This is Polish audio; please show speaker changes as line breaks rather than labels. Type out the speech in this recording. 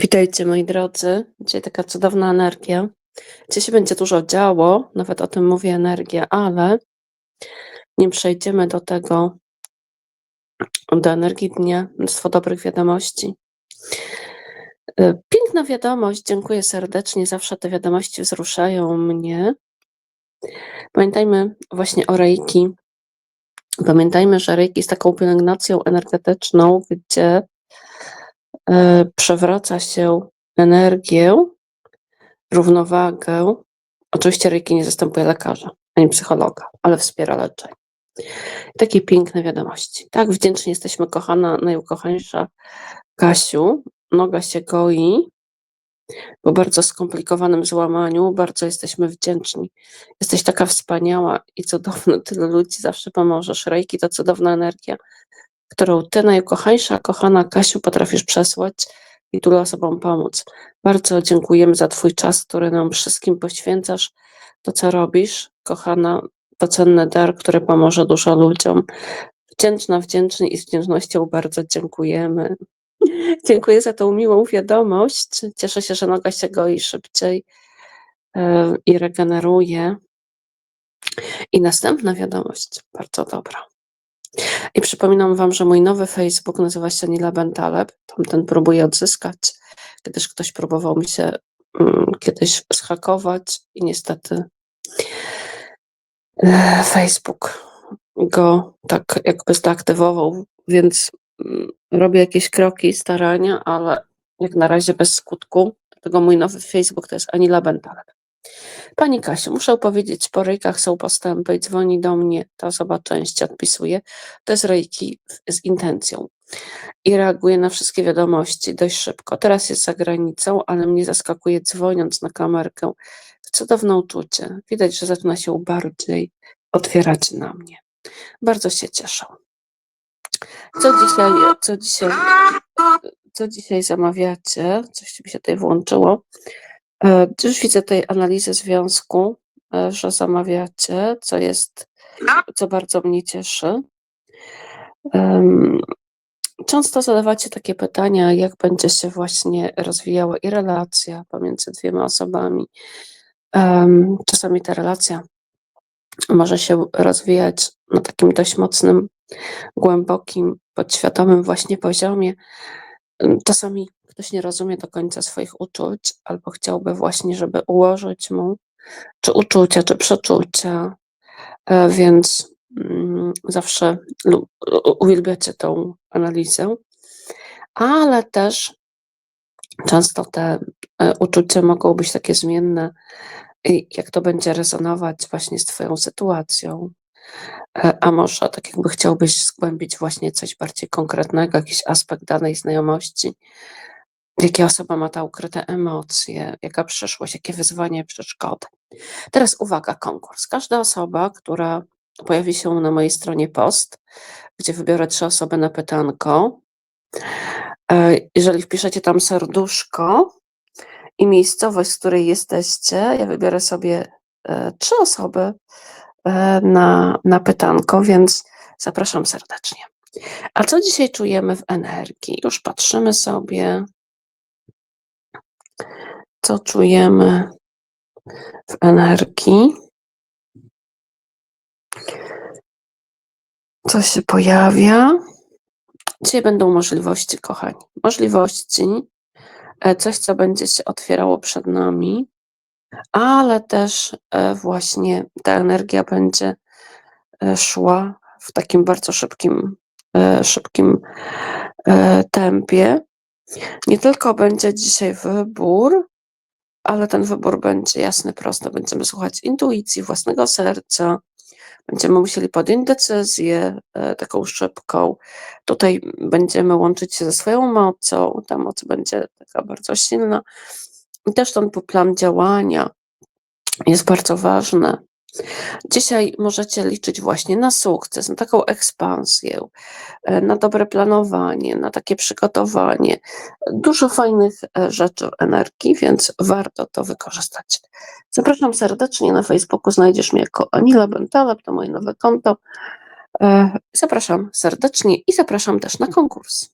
Witajcie moi drodzy. Dzisiaj taka cudowna energia. Dzisiaj się będzie dużo działo, nawet o tym mówię energia, ale nim przejdziemy do tego, do energii dnia, mnóstwo dobrych wiadomości. E, Piękna wiadomość, dziękuję serdecznie, zawsze te wiadomości wzruszają mnie. Pamiętajmy właśnie o Reiki. Pamiętajmy, że Reiki jest taką pielęgnacją energetyczną, gdzie przewraca się energię, równowagę. Oczywiście Reiki nie zastępuje lekarza ani psychologa, ale wspiera leczenie. Takie piękne wiadomości. Tak wdzięczni jesteśmy, kochana, najukochańsza Kasiu. Noga się goi po bardzo skomplikowanym złamaniu. Bardzo jesteśmy wdzięczni. Jesteś taka wspaniała i cudowna. Tyle ludzi zawsze pomożesz. Reiki to cudowna energia, którą ty, najukochańsza, kochana Kasiu, potrafisz przesłać i tylu osobom pomóc. Bardzo dziękujemy za twój czas, który nam wszystkim poświęcasz. To, co robisz, kochana, to cenny dar, który pomoże dużo ludziom. Wdzięczna, wdzięczny i z wdzięcznością bardzo dziękujemy. Dziękuję za tą miłą wiadomość. Cieszę się, że noga się goi szybciej e, i regeneruje. I następna wiadomość, bardzo dobra. I przypominam Wam, że mój nowy Facebook nazywa się Nila Bentaleb. Tamten próbuję odzyskać, gdyż ktoś próbował mi się mm, kiedyś zhakować i niestety e, Facebook go tak jakby zdeaktywował, więc mm, robię jakieś kroki i starania, ale jak na razie bez skutku. Dlatego mój nowy Facebook to jest Anila Bentaleb. Pani Kasiu, muszę powiedzieć, po rejkach są postępy dzwoni do mnie, ta osoba częściej odpisuje. To jest rejki z intencją i reaguje na wszystkie wiadomości dość szybko. Teraz jest za granicą, ale mnie zaskakuje dzwoniąc na kamerkę. Cudowne uczucie. Widać, że zaczyna się bardziej otwierać na mnie. Bardzo się cieszę. Co dzisiaj, co dzisiaj, co dzisiaj zamawiacie? Coś mi się tutaj włączyło. E, Już widzę tej analizy związku, e, że zamawiacie, co jest, co bardzo mnie cieszy. Często zadawacie takie pytania, jak będzie się właśnie rozwijała i relacja pomiędzy dwiema osobami. Czasami ta relacja może się rozwijać na takim dość mocnym, głębokim, podświadomym właśnie poziomie. Czasami ktoś nie rozumie do końca swoich uczuć, albo chciałby właśnie, żeby ułożyć mu czy uczucia, czy przeczucia, e, więc mm, zawsze uwielbiacie tą analizę, ale też często te e, uczucia mogą być takie zmienne, jak to będzie rezonować właśnie z Twoją sytuacją. E, A może tak jakby chciałbyś zgłębić właśnie coś bardziej konkretnego, jakiś aspekt danej znajomości, jakie osoba ma te ukryte emocje, jaka przyszłość, jakie wyzwania, przeszkody. Teraz uwaga, konkurs. Każda osoba, która pojawi się na mojej stronie post, gdzie wybiorę trzy osoby na pytanko, e, jeżeli wpiszecie tam serduszko i miejscowość, z której jesteście, ja wybiorę sobie e, trzy osoby e, na, na pytanko, więc zapraszam serdecznie. A co dzisiaj czujemy w energii? Już patrzymy sobie, co czujemy w energii. Co się pojawia? Dzisiaj będą możliwości, kochani. Możliwości, e, coś, co będzie się otwierało przed nami, ale też e, właśnie ta energia będzie e, szła w takim bardzo szybkim, szybkim tempie. Nie tylko będzie dzisiaj wybór, ale ten wybór będzie jasny, prosty. Będziemy słuchać intuicji, własnego serca. Będziemy musieli podjąć decyzję e, taką szybką. Tutaj będziemy łączyć się ze swoją mocą. Ta moc będzie taka bardzo silna. I też ten plan działania jest bardzo ważny. Dzisiaj możecie liczyć właśnie na sukces, na taką ekspansję, e, na dobre planowanie, na takie przygotowanie. Dużo fajnych e, rzeczy energii, więc warto to wykorzystać. Zapraszam serdecznie na Facebooku, znajdziesz mnie jako Anila Bentaleb, to moje nowe konto. E, Zapraszam serdecznie i zapraszam też na konkurs.